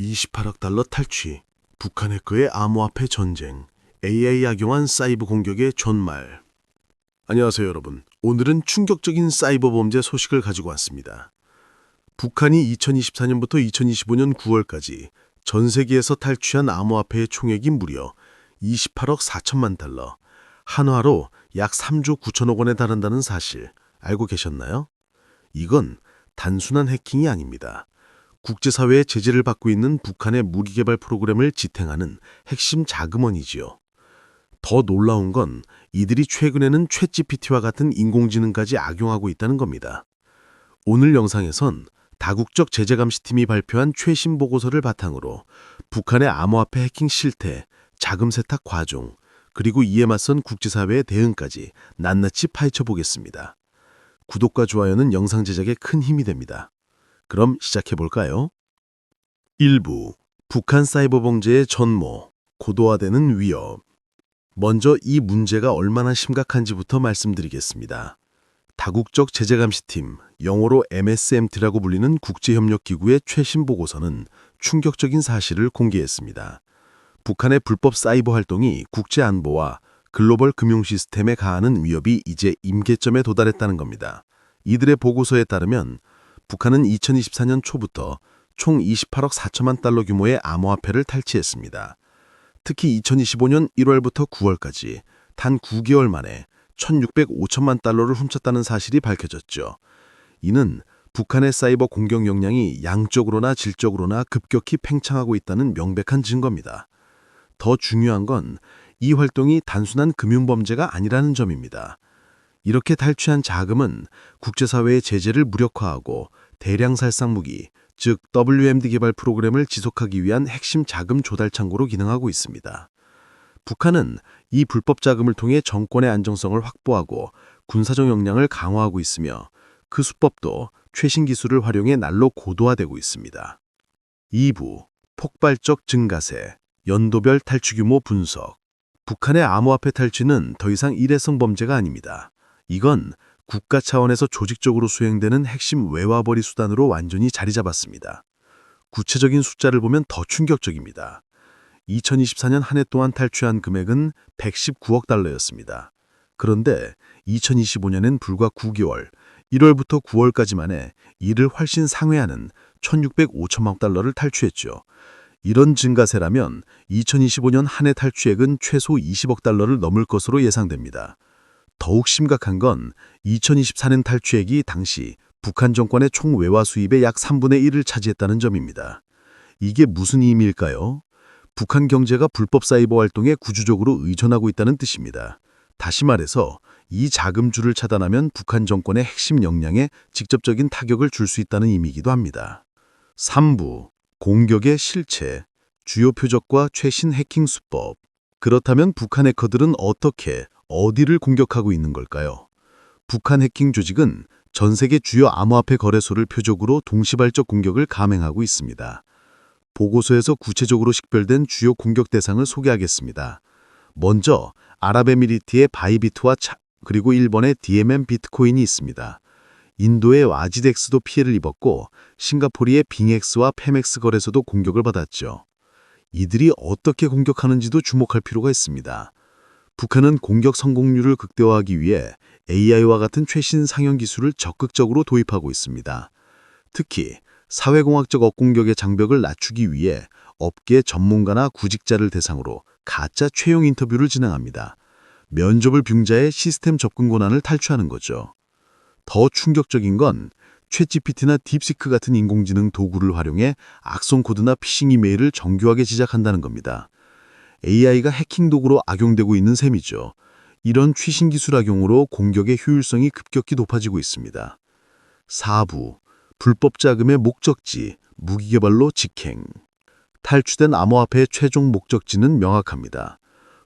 28억 달러 탈취, 북한 해커의 암호화폐 전쟁, AI 악용한 사이버 공격의 전말. 안녕하세요, 여러분. 오늘은 충격적인 사이버 범죄 소식을 가지고 왔습니다. 북한이 2024년부터 2025년 9월까지 전 세계에서 탈취한 암호화폐의 총액이 무려 28억 4천만 달러, 한화로 약 3조 9천억 원에 달한다는 사실 알고 계셨나요? 이건 단순한 해킹이 아닙니다. 국제사회의 제재를 받고 있는 북한의 무기개발 프로그램을 지탱하는 핵심 자금원이지요. 더 놀라운 건 이들이 최근에는 챗GPT와 같은 인공지능까지 악용하고 있다는 겁니다. 오늘 영상에선 다국적 제재감시팀이 발표한 최신 보고서를 바탕으로 북한의 암호화폐 해킹 실태, 자금 세탁 과정, 그리고 이에 맞선 국제사회의 대응까지 낱낱이 파헤쳐 보겠습니다. 구독과 좋아요는 영상 제작에 큰 힘이 됩니다. 그럼 시작해 볼까요? 1부 북한 사이버 범죄의 전모, 고도화되는 위협. 먼저 이 문제가 얼마나 심각한지부터 말씀드리겠습니다. 다국적 제재감시팀, 영어로 MSMT라고 불리는 국제협력기구의 최신 보고서는 충격적인 사실을 공개했습니다. 북한의 불법 사이버 활동이 국제 안보와 글로벌 금융 시스템에 가하는 위협이 이제 임계점에 도달했다는 겁니다. 이들의 보고서에 따르면 북한은 2024년 초부터 총 28억 4천만 달러 규모의 암호화폐를 탈취했습니다. 특히 2025년 1월부터 9월까지 단 9개월 만에 1,605천만 달러를 훔쳤다는 사실이 밝혀졌죠. 이는 북한의 사이버 공격 역량이 양적으로나 질적으로나 급격히 팽창하고 있다는 명백한 증거입니다. 더 중요한 건 이 활동이 단순한 금융범죄가 아니라는 점입니다. 이렇게 탈취한 자금은 국제사회의 제재를 무력화하고 대량 살상 무기, 즉 WMD 개발 프로그램을 지속하기 위한 핵심 자금 조달 창고로 기능하고 있습니다. 북한은 이 불법 자금을 통해 정권의 안정성을 확보하고 군사적 역량을 강화하고 있으며 그 수법도 최신 기술을 활용해 날로 고도화되고 있습니다. 2부 폭발적 증가세, 연도별 탈취 규모 분석. 북한의 암호화폐 탈취는 더 이상 일회성 범죄가 아닙니다. 이건 국가 차원에서 조직적으로 수행되는 핵심 외화벌이 수단으로 완전히 자리 잡았습니다. 구체적인 숫자를 보면 더 충격적입니다. 2024년 한 해 동안 탈취한 금액은 119억 달러였습니다. 그런데 2025년엔 불과 9개월, 1월부터 9월까지만에 이를 훨씬 상회하는 1,605천만 달러를 탈취했죠. 이런 증가세라면 2025년 한 해 탈취액은 최소 20억 달러를 넘을 것으로 예상됩니다. 더욱 심각한 건 2024년 탈취액이 당시 북한 정권의 총 외화 수입의 약 3분의 1을 차지했다는 점입니다. 이게 무슨 의미일까요? 북한 경제가 불법 사이버 활동에 구조적으로 의존하고 있다는 뜻입니다. 다시 말해서 이 자금줄을 차단하면 북한 정권의 핵심 역량에 직접적인 타격을 줄 수 있다는 의미이기도 합니다. 3부 공격의 실체, 주요 표적과 최신 해킹 수법. 그렇다면 북한 해커들은 어떻게, 어디를 공격하고 있는 걸까요? 북한 해킹 조직은 전 세계 주요 암호화폐 거래소를 표적으로 동시발적 공격을 감행하고 있습니다. 보고서에서 구체적으로 식별된 주요 공격 대상을 소개하겠습니다. 먼저 아랍에미리트의 바이비트와 차, 그리고 일본의 DMM 비트코인이 있습니다. 인도의 와지덱스도 피해를 입었고 싱가포르의 빙엑스와 페맥스 거래소도 공격을 받았죠. 이들이 어떻게 공격하는지도 주목할 필요가 있습니다. 북한은 공격 성공률을 극대화하기 위해 AI와 같은 최신 상용 기술을 적극적으로 도입하고 있습니다. 특히 사회공학적 억공격의 장벽을 낮추기 위해 업계 전문가나 구직자를 대상으로 가짜 채용 인터뷰를 진행합니다. 면접을 빙자해 시스템 접근 권한을 탈취하는 거죠. 더 충격적인 건 챗GPT나 딥시크 같은 인공지능 도구를 활용해 악성 코드나 피싱 이메일을 정교하게 제작한다는 겁니다. AI가 해킹 도구로 악용되고 있는 셈이죠. 이런 최신 기술 악용으로 공격의 효율성이 급격히 높아지고 있습니다. 4부 불법 자금의 목적지, 무기개발로 직행. 탈취된 암호화폐의 최종 목적지는 명확합니다.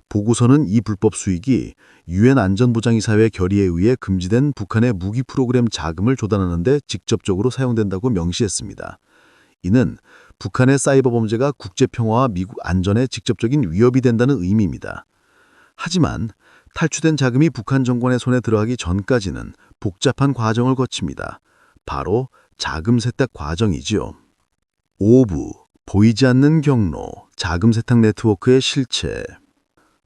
보고서는 이 불법 수익이 유엔 안전보장이사회 결의에 의해 금지된 북한의 무기 프로그램 자금을 조달하는 데 직접적으로 사용된다고 명시했습니다. 이는 북한의 사이버 범죄가 국제 평화와 미국 안전에 직접적인 위협이 된다는 의미입니다. 하지만 탈취된 자금이 북한 정권의 손에 들어가기 전까지는 복잡한 과정을 거칩니다. 바로 자금 세탁 과정이지요. 5부 보이지 않는 경로, 자금 세탁 네트워크의 실체.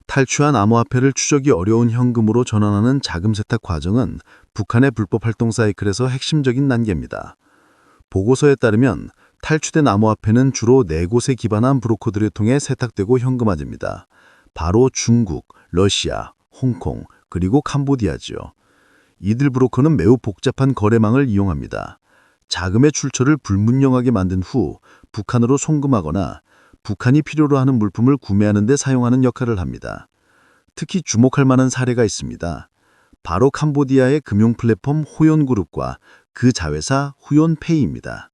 탈취한 암호화폐를 추적이 어려운 현금으로 전환하는 자금 세탁 과정은 북한의 불법 활동 사이클에서 핵심적인 단계입니다. 보고서에 따르면 탈취된 암호화폐는 주로 네 곳에 기반한 브로커들을 통해 세탁되고 현금화됩니다. 바로 중국, 러시아, 홍콩, 그리고 캄보디아지요. 이들 브로커는 매우 복잡한 거래망을 이용합니다. 자금의 출처를 불문명하게 만든 후 북한으로 송금하거나 북한이 필요로 하는 물품을 구매하는 데 사용하는 역할을 합니다. 특히 주목할 만한 사례가 있습니다. 바로 캄보디아의 금융 플랫폼 호연그룹과 그 자회사 후연페이입니다.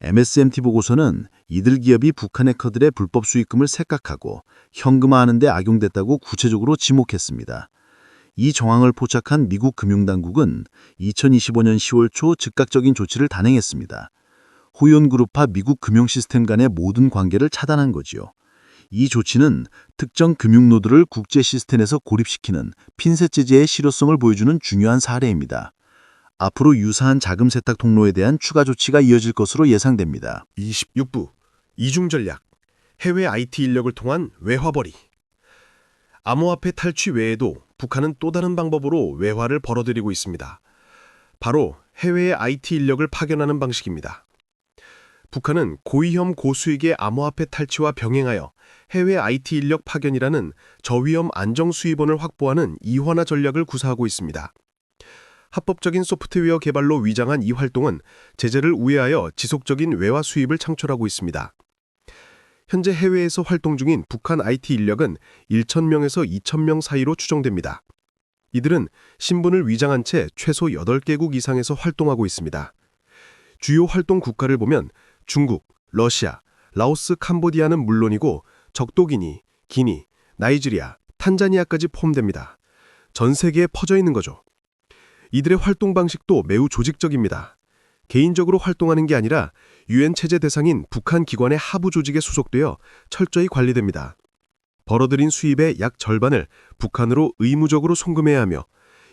MSMT 보고서는 이들 기업이 북한 해커들의 불법 수익금을 색각하고 현금화하는 데 악용됐다고 구체적으로 지목했습니다. 이 정황을 포착한 미국 금융당국은 2025년 10월 초 즉각적인 조치를 단행했습니다. 호연그룹과 미국 금융 시스템 간의 모든 관계를 차단한 거지요. 이 조치는 특정 금융노드를 국제 시스템에서 고립시키는 핀셋 제재의 실효성을 보여주는 중요한 사례입니다. 앞으로 유사한 자금 세탁 통로에 대한 추가 조치가 이어질 것으로 예상됩니다. 26부 이중 전략 해외 IT 인력을 통한 외화벌이 암호화폐 탈취 외에도 북한은 또 다른 방법으로 외화를 벌어들이고 있습니다. 바로 해외의 IT 인력을 파견하는 방식입니다. 북한은 고위험 고수익의 암호화폐 탈취와 병행하여 해외 IT 인력 파견이라는 저위험 안정 수입원을 확보하는 이환화 전략을 구사하고 있습니다. 합법적인 소프트웨어 개발로 위장한 이 활동은 제재를 우회하여 지속적인 외화 수입을 창출하고 있습니다. 현재 해외에서 활동 중인 북한 IT 인력은 1,000명에서 2,000명 사이로 추정됩니다. 이들은 신분을 위장한 채 최소 8개국 이상에서 활동하고 있습니다. 주요 활동 국가를 보면 중국, 러시아, 라오스, 캄보디아는 물론이고 적도기니, 기니, 나이지리아, 탄자니아까지 포함됩니다. 전 세계에 퍼져 있는 거죠. 이들의 활동 방식도 매우 조직적입니다. 개인적으로 활동하는 게 아니라 유엔 체제 대상인 북한 기관의 하부 조직에 소속되어 철저히 관리됩니다. 벌어들인 수입의 약 절반을 북한으로 의무적으로 송금해야 하며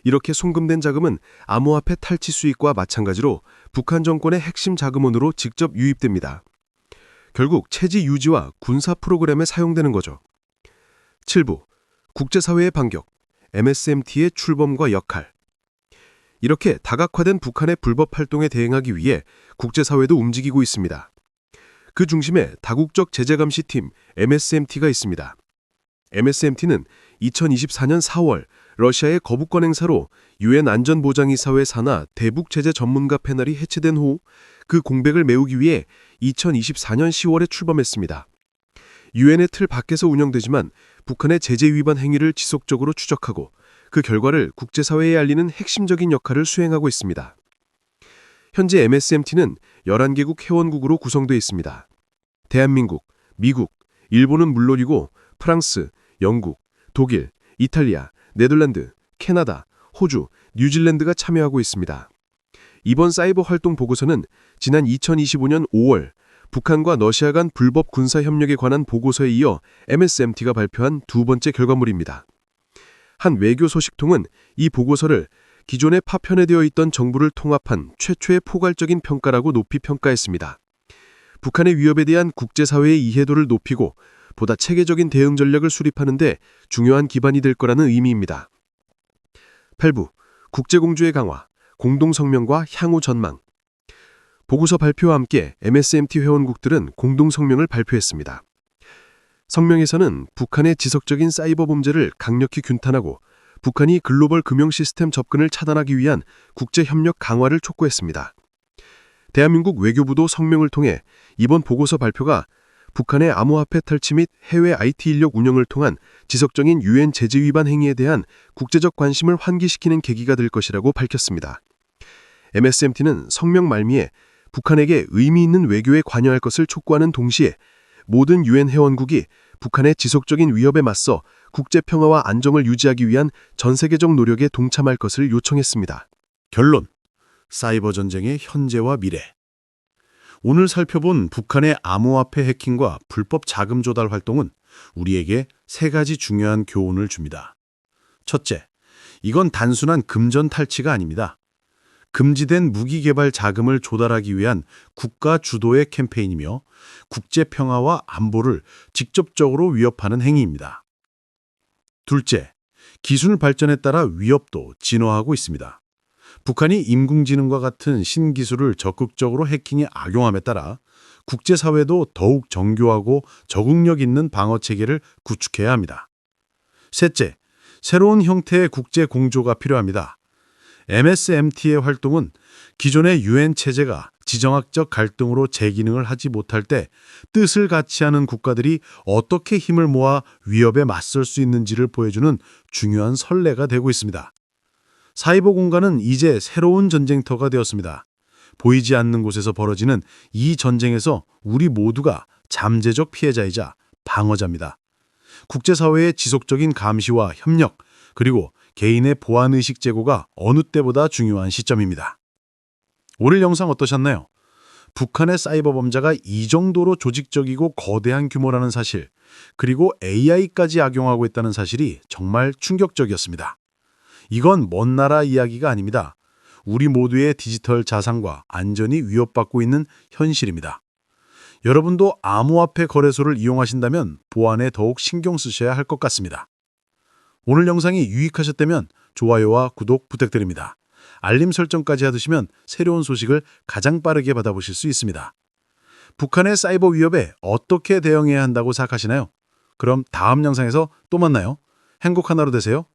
이렇게 송금된 자금은 암호화폐 탈취 수익과 마찬가지로 북한 정권의 핵심 자금원으로 직접 유입됩니다. 결국 체지 유지와 군사 프로그램에 사용되는 거죠. 7부 국제사회의 반격, MSMT의 출범과 역할 이렇게 다각화된 북한의 불법 활동에 대응하기 위해 국제사회도 움직이고 있습니다. 그 중심에 다국적 제재감시팀 MSMT가 있습니다. MSMT는 2024년 4월 러시아의 거부권 행사로 유엔 안전보장이사회 산하 대북 제재 전문가 패널이 해체된 후 그 공백을 메우기 위해 2024년 10월에 출범했습니다. 유엔의 틀 밖에서 운영되지만 북한의 제재 위반 행위를 지속적으로 추적하고 그 결과를 국제사회에 알리는 핵심적인 역할을 수행하고 있습니다. 현재 MSMT는 11개국 회원국으로 구성되어 있습니다. 대한민국, 미국, 일본은 물론이고 프랑스, 영국, 독일, 이탈리아, 네덜란드, 캐나다, 호주, 뉴질랜드가 참여하고 있습니다. 이번 사이버 활동 보고서는 지난 2025년 5월 북한과 러시아 간 불법 군사 협력에 관한 보고서에 이어 MSMT가 발표한 두 번째 결과물입니다. 한 외교 소식통은 이 보고서를 기존에 파편화되어 있던 정부를 통합한 최초의 포괄적인 평가라고 높이 평가했습니다. 북한의 위협에 대한 국제사회의 이해도를 높이고 보다 체계적인 대응 전략을 수립하는 데 중요한 기반이 될 거라는 의미입니다. 8부 국제공조의 강화, 공동성명과 향후 전망 보고서 발표와 함께 MSMT 회원국들은 공동성명을 발표했습니다. 성명에서는 북한의 지속적인 사이버 범죄를 강력히 규탄하고 북한이 글로벌 금융 시스템 접근을 차단하기 위한 국제 협력 강화를 촉구했습니다. 대한민국 외교부도 성명을 통해 이번 보고서 발표가 북한의 암호화폐 탈취 및 해외 IT 인력 운영을 통한 지속적인 유엔 제재 위반 행위에 대한 국제적 관심을 환기시키는 계기가 될 것이라고 밝혔습니다. MSMT는 성명 말미에 북한에게 의미 있는 외교에 관여할 것을 촉구하는 동시에 모든 유엔 회원국이 북한의 지속적인 위협에 맞서 국제 평화와 안정을 유지하기 위한 전 세계적 노력에 동참할 것을 요청했습니다. 결론. 사이버 전쟁의 현재와 미래. 오늘 살펴본 북한의 암호화폐 해킹과 불법 자금 조달 활동은 우리에게 세 가지 중요한 교훈을 줍니다. 첫째, 이건 단순한 금전 탈취가 아닙니다. 금지된 무기 개발 자금을 조달하기 위한 국가 주도의 캠페인이며 국제 평화와 안보를 직접적으로 위협하는 행위입니다. 둘째, 기술 발전에 따라 위협도 진화하고 있습니다. 북한이 인공지능과 같은 신기술을 적극적으로 해킹에 악용함에 따라 국제사회도 더욱 정교하고 적응력 있는 방어 체계를 구축해야 합니다. 셋째, 새로운 형태의 국제 공조가 필요합니다. MSMT의 활동은 기존의 유엔 체제가 지정학적 갈등으로 제 기능을 하지 못할 때 뜻을 같이 하는 국가들이 어떻게 힘을 모아 위협에 맞설 수 있는지를 보여주는 중요한 선례가 되고 있습니다. 사이버 공간은 이제 새로운 전쟁터가 되었습니다. 보이지 않는 곳에서 벌어지는 이 전쟁에서 우리 모두가 잠재적 피해자이자 방어자입니다. 국제사회의 지속적인 감시와 협력, 그리고 개인의 보안의식 제고가 어느 때보다 중요한 시점입니다. 오늘 영상 어떠셨나요? 북한의 사이버 범죄가 이 정도로 조직적이고 거대한 규모라는 사실, 그리고 AI까지 악용하고 있다는 사실이 정말 충격적이었습니다. 이건 먼 나라 이야기가 아닙니다. 우리 모두의 디지털 자산과 안전이 위협받고 있는 현실입니다. 여러분도 암호화폐 거래소를 이용하신다면 보안에 더욱 신경 쓰셔야 할 것 같습니다. 오늘 영상이 유익하셨다면 좋아요와 구독 부탁드립니다. 알림 설정까지 해두시면 새로운 소식을 가장 빠르게 받아보실 수 있습니다. 북한의 사이버 위협에 어떻게 대응해야 한다고 생각하시나요? 그럼 다음 영상에서 또 만나요. 행복한 하루 되세요.